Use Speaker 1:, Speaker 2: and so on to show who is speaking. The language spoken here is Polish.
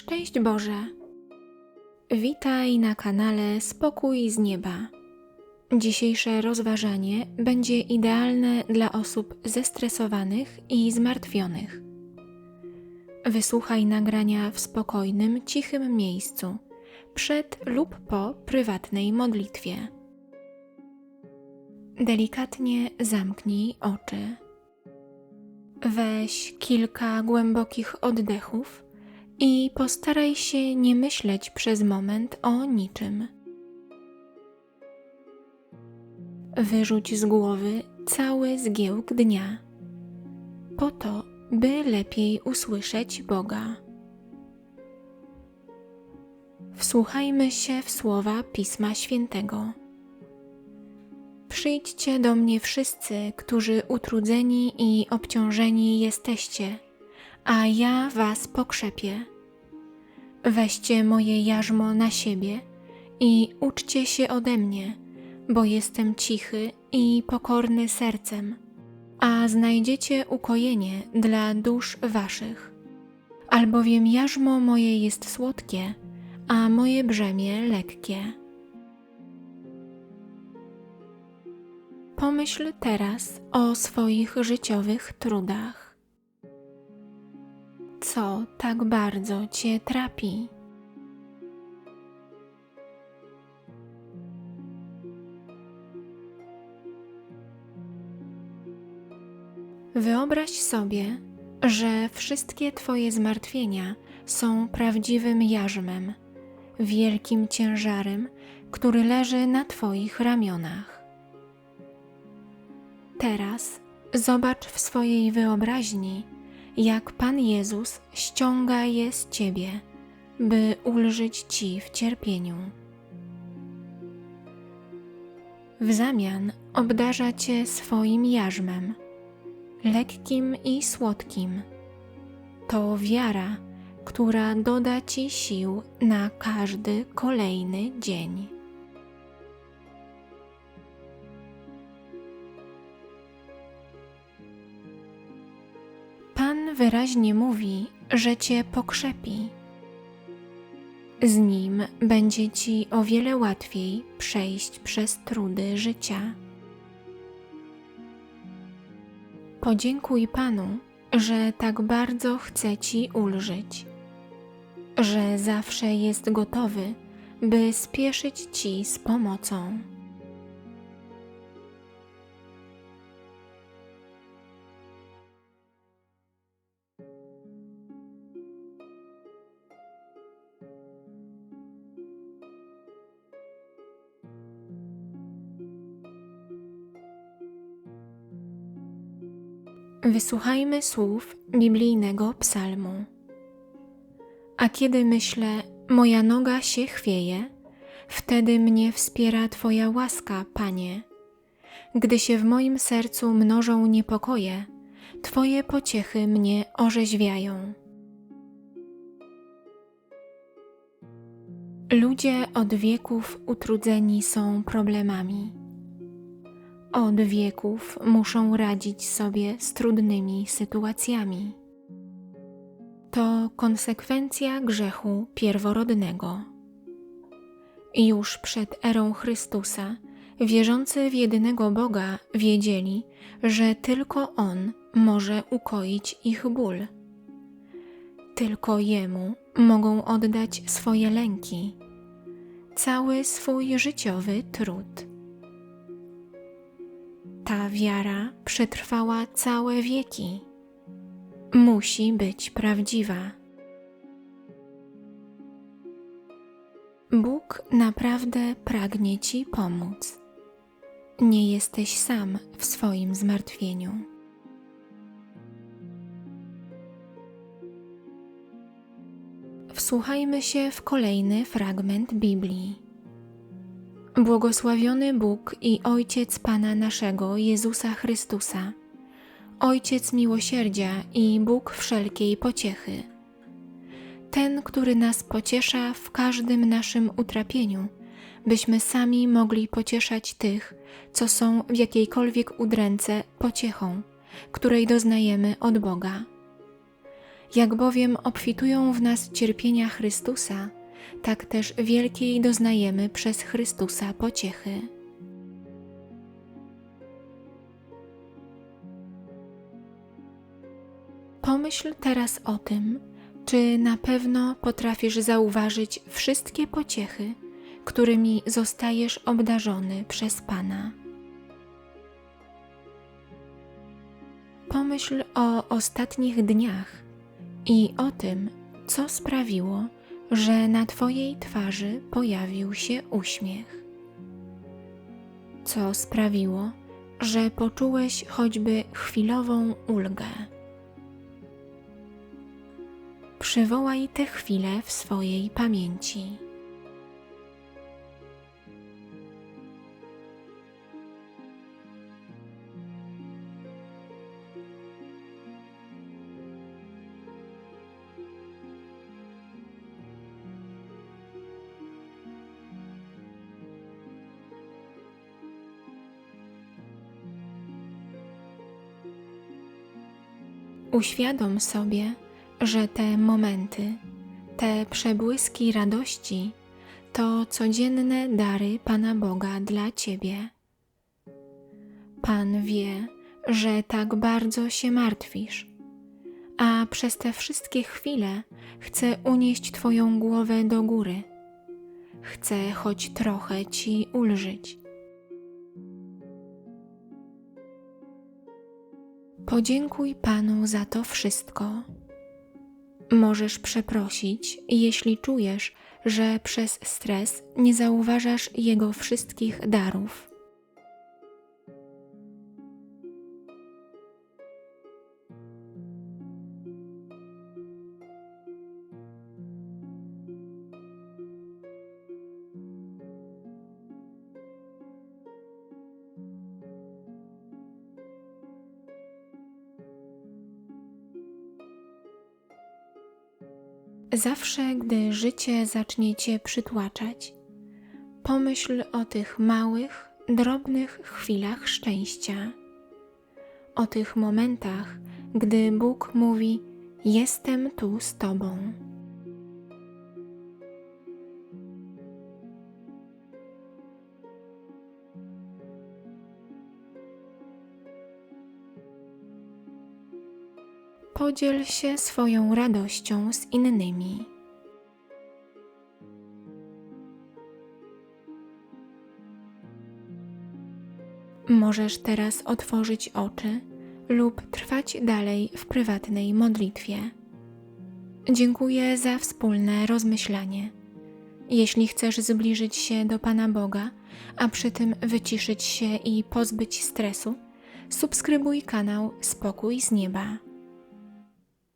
Speaker 1: Szczęść Boże! Witaj na kanale Spokój z Nieba. Dzisiejsze rozważanie będzie idealne dla osób zestresowanych i zmartwionych. Wysłuchaj nagrania w spokojnym, cichym miejscu, przed lub po prywatnej modlitwie. Delikatnie zamknij oczy. Weź kilka głębokich oddechów i postaraj się nie myśleć przez moment o niczym. Wyrzuć z głowy cały zgiełk dnia, po to, by lepiej usłyszeć Boga. Wsłuchajmy się w słowa Pisma Świętego. Przyjdźcie do mnie wszyscy, którzy utrudzeni i obciążeni jesteście, a ja was pokrzepię. Weźcie moje jarzmo na siebie i uczcie się ode mnie, bo jestem cichy i pokorny sercem, a znajdziecie ukojenie dla dusz waszych. Albowiem jarzmo moje jest słodkie, a moje brzemię lekkie. Pomyśl teraz o swoich życiowych trudach. Co tak bardzo Cię trapi? Wyobraź sobie, że wszystkie Twoje zmartwienia są prawdziwym jarzmem, wielkim ciężarem, który leży na Twoich ramionach. Teraz zobacz w swojej wyobraźni, jak Pan Jezus ściąga je z Ciebie, by ulżyć Ci w cierpieniu. W zamian obdarza Cię swoim jarzmem, lekkim i słodkim. To wiara, która doda Ci sił na każdy kolejny dzień. Wyraźnie mówi, że Cię pokrzepi. Z Nim będzie Ci o wiele łatwiej przejść przez trudy życia. Podziękuj Panu, że tak bardzo chce Ci ulżyć, że zawsze jest gotowy, by spieszyć Ci z pomocą. Wysłuchajmy słów biblijnego psalmu. A kiedy myślę, moja noga się chwieje, wtedy mnie wspiera Twoja łaska, Panie. Gdy się w moim sercu mnożą niepokoje, Twoje pociechy mnie orzeźwiają. Ludzie od wieków utrudzeni są problemami od wieków muszą radzić sobie z trudnymi sytuacjami. To konsekwencja grzechu pierworodnego. Już przed erą Chrystusa wierzący w jedynego Boga wiedzieli, że tylko On może ukoić ich ból. Tylko Jemu mogą oddać swoje lęki, cały swój życiowy trud. Ta wiara przetrwała całe wieki. Musi być prawdziwa. Bóg naprawdę pragnie Ci pomóc. Nie jesteś sam w swoim zmartwieniu. Wsłuchajmy się w kolejny fragment Biblii. Błogosławiony Bóg i Ojciec Pana naszego Jezusa Chrystusa, Ojciec miłosierdzia i Bóg wszelkiej pociechy. Ten, który nas pociesza w każdym naszym utrapieniu, byśmy sami mogli pocieszać tych, co są w jakiejkolwiek udręce pociechą, której doznajemy od Boga. Jak bowiem obfitują w nas cierpienia Chrystusa, tak też wielkiej doznajemy przez Chrystusa pociechy. Pomyśl teraz o tym, czy na pewno potrafisz zauważyć wszystkie pociechy, którymi zostajesz obdarzony przez Pana. Pomyśl o ostatnich dniach i o tym, co sprawiło, że na Twojej twarzy pojawił się uśmiech. Co sprawiło, że poczułeś choćby chwilową ulgę. Przywołaj te chwile w swojej pamięci. Uświadom sobie, że te momenty, te przebłyski radości to codzienne dary Pana Boga dla Ciebie. Pan wie, że tak bardzo się martwisz, a przez te wszystkie chwile chce unieść Twoją głowę do góry. Chce choć trochę Ci ulżyć. Podziękuj Panu za to wszystko. Możesz przeprosić, jeśli czujesz, że przez stres nie zauważasz Jego wszystkich darów. Zawsze, gdy życie zacznie cię przytłaczać, pomyśl o tych małych, drobnych chwilach szczęścia. O tych momentach, gdy Bóg mówi: Jestem tu z Tobą. Podziel się swoją radością z innymi. Możesz teraz otworzyć oczy lub trwać dalej w prywatnej modlitwie. Dziękuję za wspólne rozmyślanie. Jeśli chcesz zbliżyć się do Pana Boga, a przy tym wyciszyć się i pozbyć stresu, subskrybuj kanał Spokój z Nieba.